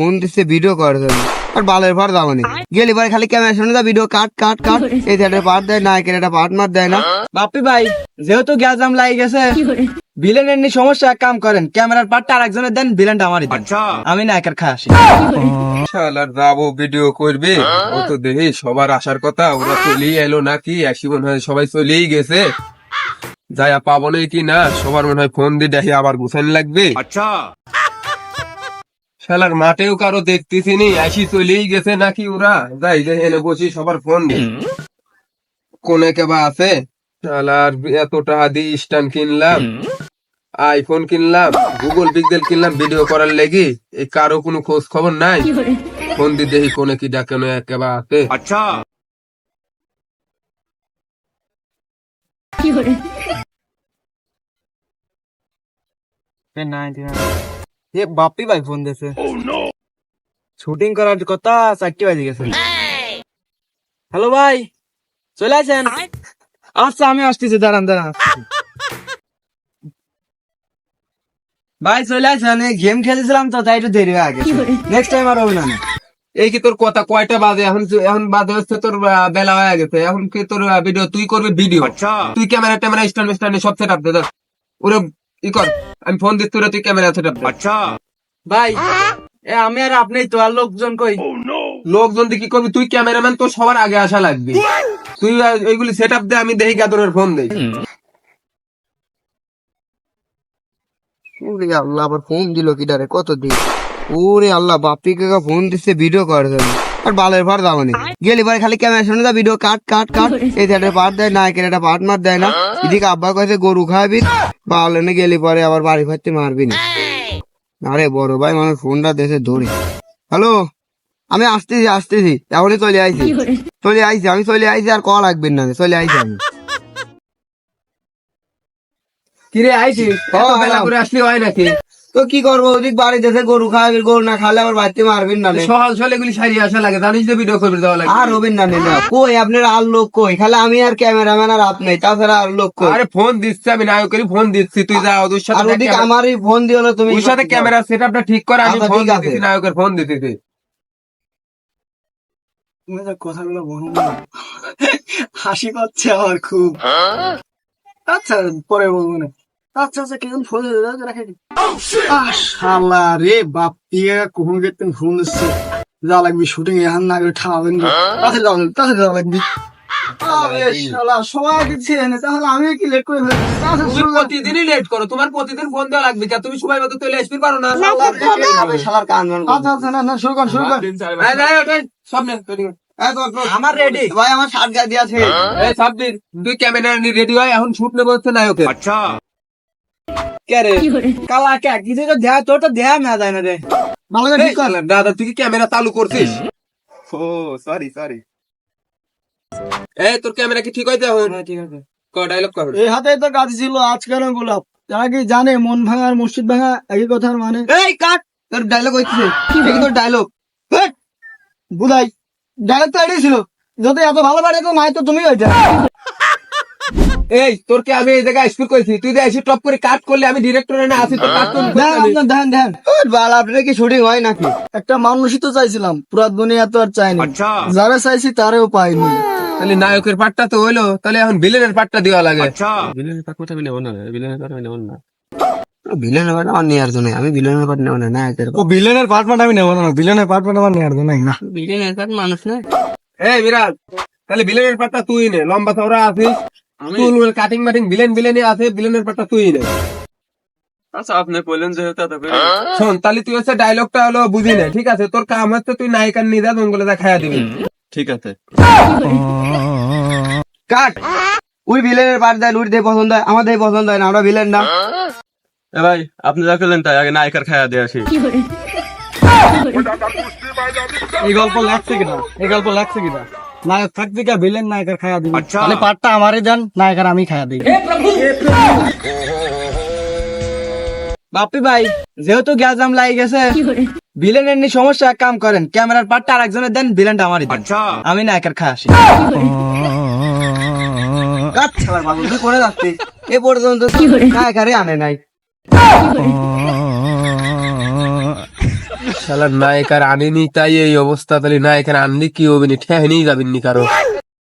Phone দিচ্ছে video করে দেবে আর বালের ভার দামানি গেলি পরে খালি ক্যামেরা সামনে যা ভিডিও কাট কাট কাট। এই সাইডে পার্ট দেয় নায়কের একটা পার্ট মার দেয় না। বাপ্পি ভাই যেহেতু গ্যাস জাম লাগে গেছে ভিলেনের নি সমস্যা এক কাম করেন ক্যামেরার পার্টটা আরেকজনের দেন ভিলেনটা আমারই দেন। আমি নায়কের খাই আসি শালার যাব ভিডিও করবে? ও তো দেখি সবার আসার কথা ওরা চলেই এলো নাকি? একই মনে হয় সবাই চলেই গেছে। যাই পাবো না কি না সবার মনে হয় ফোন দিয়ে দেখি আবার গুছান লাগবে। আচ্ছা। শালার মাঠেও কারও দেখতেছি নি আসি চলেই গেছে নাকি ওরা? যাই যাই এনে বসি সবার ফোন। কোনে কেবা আছে? শালার এত টাকা দিয়ে স্ট্যান্ড কিনলাম আইফোন কিনলাম গুগল পিক্সেল কিনলাম ভিডিও করার লেগে এই কারও কোনো খোঁজ খবর নাই। ফোন দিয়ে দেখি কোনে কি ডাকানো একেবারে আছে। আচ্ছা। এ বাপ্পি ভাই ফোন দিয়েছে শুটিং করার কথা চারটি বাজে গেছে হ্যালো ভাই চলে আসেন আচ্ছা আমি আসতেছি দাঁড়ান দাঁড়ান ভাই চলে আসেন গেম খেলেছিলাম তো তাই একটু দেরি হয়ে গেছে নেক্সট টাইম আর হবে না এই কি তোর কথা কয়টা বাজে এখন এখন বাজে হচ্ছে তোর বেলা হয়ে গেছে এখন কি তোর ভিডিও তুই করবি ভিডিও তুই ক্যামেরা ট্যামেরা স্ট্যান্ড স্ট্যান্ড সব সেট আপ দে ওরে ই কর আমি ফোন দিচ্ছি ওরা তুই ক্যামেরা সেট আপ আচ্ছা। ভাই এ আমি আর আপনি তো আর লোকজন কই? লোকজন দিয়ে কি করবি? তুই ক্যামেরাম্যান তোর সবার আগে আসা লাগবে। তুই আহ, এইগুলি সেট আপ দে আমি দেখি গাদরের ফোন দেই ওরে আল্লাহ আবার ফোন দিল কি ডারে? কত দিন? ওরে আল্লাহ বাপি কাকা ফোন দিচ্ছে ভিডিও করে আর বালের ভার দামানি গেলি পরে খালি ক্যামেরা সামনে যা ভিডিও কাট কাট কাট। এই সাইডে পার্ট দেয় নায়কের একটা পার্ট মার দেয় না। এদিকে আব্বা কয়েছে গরু খাওয়াবি বালেনে গেলি পরে আবার বাড়ি ফাটতে মারবি না। আরে বড় ভাই মানুষ ফোনটা দেশে ধরে। হ্যালো আমি আসতেছি আসতেছি। এখনই চলে আইছি। চলে আইছি আমি চলে আইছি আর কল রাখবেন না চলে আইছি আমি। কিরে আইছি। আসলি হয় নাকি? তো কি করব? ওদিক বাড়ি দেশে গরু খাওয়াবি গরু না খালে আবার বাড়িতে মারবেন না নে। সকাল সকাল এগুলি সারিয়ে আসা লাগে জানিস যে ভিডিও করবি দেওয়া লাগে। আর হবেন না নেনা কই? আপনার আর লোক কই? খালি আমি আর ক্যামেরাম্যান আর আপনি তাছাড়া আর লোক কই? আরে ফোন দিচ্ছি আমি নায়কেরই ফোন দিচ্ছি তুই যা ওদের সাথে আর ওদিক আমারই ফোন দিয়ে হলো তুমি ওর সাথে ক্যামেরা সেট আপটা ঠিক করে আমি আচ্ছা, ফোন আছে। দিচ্ছি নায়কের ফোন দিতেছি। তুমি যে কথাগুলো বলো না হাসি পাচ্ছে আমার খুব। আচ্ছা পরে বলব না। আচ্ছা আচ্ছা কেমন ফোন রাখে শালা রে বাপ দিয়ে কখন গেতেন ফোন দিচ্ছে? যা লাগবে শুটিং এখন না করে ঠাবেন তাতে যাওয়া তাতে যাওয়া লাগবে। তুমি প্রতিদিনই লেট করো তোমার প্রতিদিন ফোন দেওয়া লাগবে তুমি সময় মতো চলে আসতে পারো না। মান আচ্ছা আচ্ছা। আমার রেডি ভাই আমার শার্ট গায়ে দিয়ে আছে। তুই ক্যামেরা নিয়ে রেডি হয় এখন শুট নেব হচ্ছে নায়কের। কে রে কালা কে কিছু তো দেয়া তোর তো দেয়া না যায় না রে। ভালো করে ঠিক কর। দাদা তুই কি ক্যামেরা চালু করছিস? ও সরি সরি এই তোর ক্যামেরা কি ঠিক হয়েছে এখন? ঠিক আছে। ক ডায়লগ কর। এই হাতে তো ছিল গোলাপ? তারা কি জানে মন ভাঙা আর মসজিদ ভাঙা একই কথার মানে? এই কাট! তোর ডায়লগ হইছে তোর ডায়লগ বুধাই ডাইরেক্ট তো এটাই ছিল। যদি এত ভালো পারে তো নাই তো তুমি ওইটা এই তোর কি আমি এই জায়গায় স্পিড করেছি? তুই এসে টপ করে কাট করলে আমি ডিরেক্টরে না আসি তো কাট করবি দেন দেন বাল আপনার কি শুটিং হয় নাকি? একটা মানুষই তো চাইছিলাম পুরা দুনিয়া তো আর চাইনি। যারা চাইছি তারেও পাইনি। তাহলে নায়কের পার্টটা তো হইল তাহলে এখন ভিলেনের পার্টটা দেওয়া লাগে। বিলেনের পাক আমি নেব না বিলেনের পাক আমি নেব না। ভিলেনের পার্ট আমার নেওয়ার জন্য আমি ভিলেনের পার্ট নেব না নায়কের ও বিলেনের পার্টমেন্ট আমি নেব না বিলেনের পার্টমেন্ট আমার নেওয়ার জন্য না। ভিলেনের মানুষ না। এই বিরাট তাহলে ভিলেনের পার্টটা তুই নে। লম্বা চওড়া আছিস। কাটিং মাটিং ভিলেন ভিলেনই আছে ভিলেনের পার্টটা তুই নে আচ্ছা আপনি বললেন যে তবে শোন তাহলে তুই হচ্ছে ডায়লগটা হলো বুঝি নে ঠিক আছে? তোর কাম হচ্ছে তুই নায়িকার নিয়ে জঙ্গলে যা খাইয়া দিবি। ঠিক আছে। কাট। ওই ভিলেনের পার্ট দেয় লুট দিয়ে পছন্দ হয় আমাদের পছন্দ হয় না আমরা ভিলেন না। এ ভাই আপনি যা করলেন তাই আগে নায়িকার খায়া দিয়ে আসি। এই গল্প লাগছে কিনা? এই গল্প লাগছে কিনা? নায়ক থাকতে কে ভিলেন নায়কের খায়া দিবি। তাহলে পার্টটা আমারই দেন নায়কের আমি খায়া দিই বাপ্পি ভাই যেহেতু গ্যাস জাম লাগে গেছে ভিলেনের নি সমস্যা এক কাম করেন ক্যামেরার পার্টটা আরেকজনের দেন ভিলেনটা আমারই দেন। আমি নায়কের খায় আসি। করে? যাচ্ছিস? এ পর্যন্ত নায়কারে আনে নাই। শালা নায়িকার আনেনি, তাই এই অবস্থা, তাহলে নায়িকার আনলি কি হবে নি? যাবেন যাবেননি কারও।